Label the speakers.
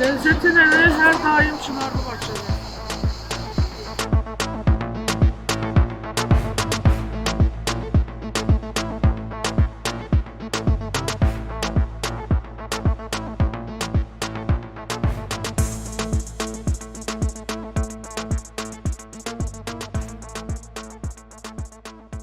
Speaker 1: Lezzeti neleri her daim Çınarlı Bahçe.